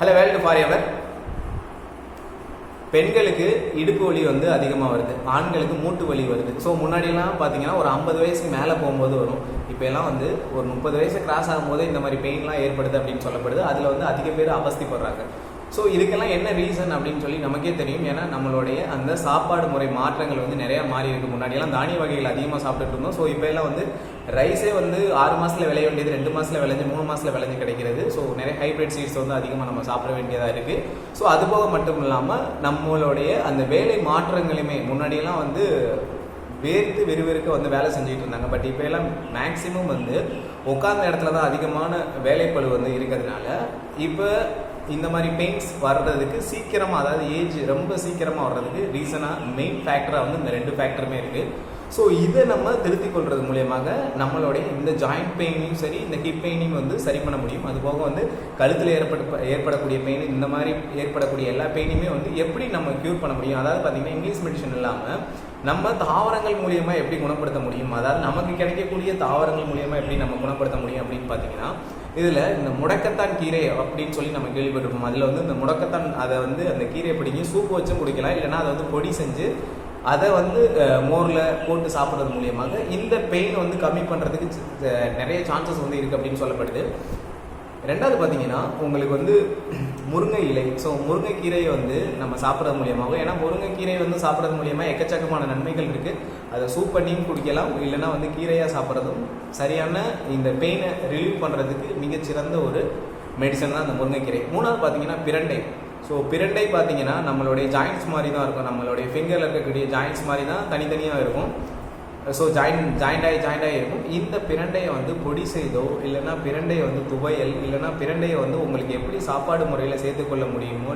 Hello world for ever பெண்களுக்கு இடுப்பு வலி வந்து அதிகமாக வருது. ஆண்களுக்கு மூட்டு வலி வருது. ஸோ முன்னாடிலாம் பார்த்தீங்கன்னா ஒரு ஐம்பது வயசுக்கு மேலே போகும்போது வரும். இப்போ எல்லாம் வந்து ஒரு முப்பது வயசு கிராஸ் ஆகும்போது இந்த மாதிரி பெயின்லாம் ஏற்படுது அப்படின்னு சொல்லப்படுது. அதில் வந்து அதிக பேர் அவஸ்திப்படுறாங்க. ஸோ இதுக்கெல்லாம் என்ன ரீசன் அப்படின்னு சொல்லி நமக்கே தெரியும். ஏன்னா நம்மளுடைய அந்த சாப்பாடு முறை மாற்றங்கள் வந்து நிறையா மாறி இருக்கு. முன்னாடியெல்லாம் தானிய வகைகள் அதிகமாக சாப்பிட்டுட்டு இருந்தோம். ஸோ இப்போ எல்லாம் வந்து ரைஸே வந்து ஆறு மாதத்தில் விளைய வேண்டியது ரெண்டு மாதத்தில் விளைஞ்சு மூணு மாதத்தில் விளைஞ்சு கிடைக்கிறது. ஸோ நிறைய ஹைப்ரிட் சீட்ஸ் வந்து அதிகமாக நம்ம சாப்பிட வேண்டியதாக இருக்குது ஸோ அது போக மட்டும் இல்லாமல் நம்மளுடைய அந்த வேலை மாற்றங்களுமே முன்னாடியெல்லாம் வந்து வேர்த்து வெறுவெறுக்க வந்து வேலை செஞ்சுட்டு இருந்தாங்க. பட் இப்போ எல்லாம் மேக்ஸிமம் வந்து உட்கார்ந்த இடத்துல தான் அதிகமான வேலைப்பழு வந்து இருக்கிறதுனால இப்போ இந்த மாதிரி பெயின்ஸ் வர்றதுக்கு சீக்கிரமாக அதாவது ஏஜ் ரொம்ப சீக்கிரமாக வர்றதுக்கு ரீசனாக மெயின் ஃபேக்டராக வந்து இந்த ரெண்டு ஃபேக்டருமே இருக்குது ஸோ இதை நம்ம திருத்திக் கொள்றது மூலியமாக நம்மளுடைய இந்த ஜாயிண்ட் பெயினையும் சரி இந்த ஹிப் பெயினையும் வந்து சரி பண்ண முடியும். அது போக வந்து கழுத்தில் ஏற்பட ஏற்படக்கூடிய பெயின் இந்த மாதிரி ஏற்படக்கூடிய எல்லா பெயினையுமே வந்து எப்படி நம்ம க்யூர் பண்ண முடியும்? அதாவது பார்த்தீங்கன்னா இங்கிலீஷ் மெடிசன் இல்லாமல் நம்ம தாவரங்கள் மூலியமாக எப்படி குணப்படுத்த முடியும்? அதாவது நமக்கு கிடைக்கக்கூடிய தாவரங்கள் மூலியமாக எப்படி நம்ம குணப்படுத்த முடியும் அப்படின்னு பார்த்தீங்கன்னா இதில் இந்த முடக்கத்தான் கீரை அப்படின்னு சொல்லி நம்ம கேள்விப்பட்டிருப்போம். அதில் வந்து இந்த முடக்கத்தான் அதை வந்து அந்த கீரையை பிடிங்கி சூப்பு வச்சும் குடிக்கலாம். இல்லைன்னா அதை வந்து பொடி செஞ்சு அதை வந்து மோரில் போட்டு சாப்பிட்றது மூலியமாக இந்த பெயின் வந்து கம்மி பண்ணுறதுக்கு நிறைய சான்சஸ் வந்து இருக்குது அப்படின்னு சொல்லப்படுது. ரெண்டாவது பார்த்தீங்கன்னா உங்களுக்கு வந்து முருங்கை இலை. ஸோ முருங்கைக்கீரையை வந்து நம்ம சாப்பிட்றது மூலியமாக ஏன்னா முருங்கைக்கீரை வந்து சாப்பிட்றது மூலியமாக எக்கச்சக்கமான நன்மைகள் இருக்குது அதை சூப் பண்ணியும் குடிக்கலாம் இல்லைன்னா வந்து கீரையாக சாப்பிட்றதும் சரியான இந்த பெயினை ரிலீவ் பண்ணுறதுக்கு மிகச்சிறந்த ஒரு மெடிசன் தான் அந்த முருங்கைக்கீரை மூணாவது பார்த்தீங்கன்னா பிரண்டை. ஸோ பிரண்டை பார்த்தீங்கன்னா நம்மளுடைய ஜாயின்ட்ஸ் மாதிரி தான் இருக்கும். நம்மளுடைய ஃபிங்கரில் இருக்கக்கூடிய ஜாயின்ட்ஸ் மாதிரி தான் தனித்தனியாக இருக்கும் ஸோ ஜாயின் ஜாயிண்டாகி ஜாயிண்டாகி இருக்கும். இந்த பிரண்டையை வந்து பொடி செய்தோ இல்லைன்னா பிரண்டையை வந்து துவையல் இல்லைன்னா பிரண்டையை வந்து உங்களுக்கு எப்படி சாப்பாடு முறையில் சேர்த்துக்கொள்ள முடியுமோ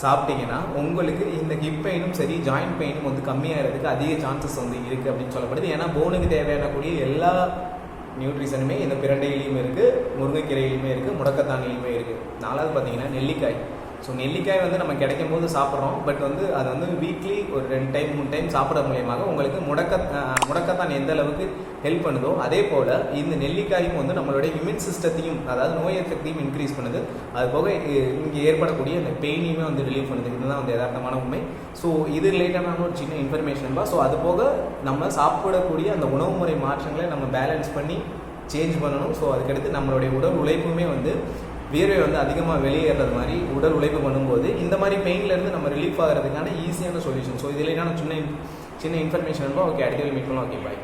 சாப்பிட்டீங்கன்னா உங்களுக்கு இந்த ஹிப் பெயினும் சரி ஜாயிண்ட் பெயினும் வந்து கம்மியாகிறதுக்கு அதிக சான்சஸ் வந்து இருக்குது அப்படின்னு சொல்லப்படுது. ஏன்னா போனுக்கு தேவையான கூடிய எல்லா நியூட்ரிஷனுமே இந்த பிரண்டையிலையுமே இருக்குது முருங்கைக்கீரையிலையுமே இருக்குது முடக்கத்தானிலையுமே இருக்குது நாலாவது பார்த்தீங்கன்னா நெல்லிக்காய். ஸோ நெல்லிக்காய் வந்து நம்ம கிடைக்கும் போது சாப்பிட்றோம். பட் வந்து அது வந்து வீக்லி ஒரு ரெண்டு டைம் மூணு டைம் சாப்பிட்ற மூலியமாக உங்களுக்கு முடக்க முடக்கத்தான் எந்த அளவுக்கு ஹெல்ப் பண்ணுதோ அதே போல் இந்த நெல்லிக்காயும் வந்து நம்மளுடைய இம்யூன் சிஸ்டத்தையும் அதாவது நோய் எஃபெக்டையும் இன்க்ரீஸ் பண்ணுது. அது போக இங்கே ஏற்படக்கூடிய அந்த பெயினையுமே வந்து ரிலீவ் பண்ணுது. இதுதான் வந்து யதார்த்தமான உண்மை. ஸோ இது ரிலேட்டடான ஒரு சின்ன இன்ஃபர்மேஷன் தான் ஸோ அது போக நம்ம சாப்பிடக்கூடிய அந்த உணவு முறை மாற்றங்களை நம்ம பேலன்ஸ் பண்ணி சேஞ்ச் பண்ணணும். ஸோ அதுக்கடுத்து நம்மளுடைய உடல் உழைப்புமே வந்து வியர்வை வந்து அதிகமாக வெளியேறது மாதிரி உடல் உழைப்பு பண்ணும்போது இந்த மாதிரி பெயின்லேருந்து நம்ம ரிலீஃப் ஆகிறதுக்கான ஈஸியான சொல்யூஷன் ஸோ இதில் என்ன சின்ன சின்ன இன்ஃபர்மேஷன் ஓகே அடிக்கடி மீட் பண்ணலாம். Okay bye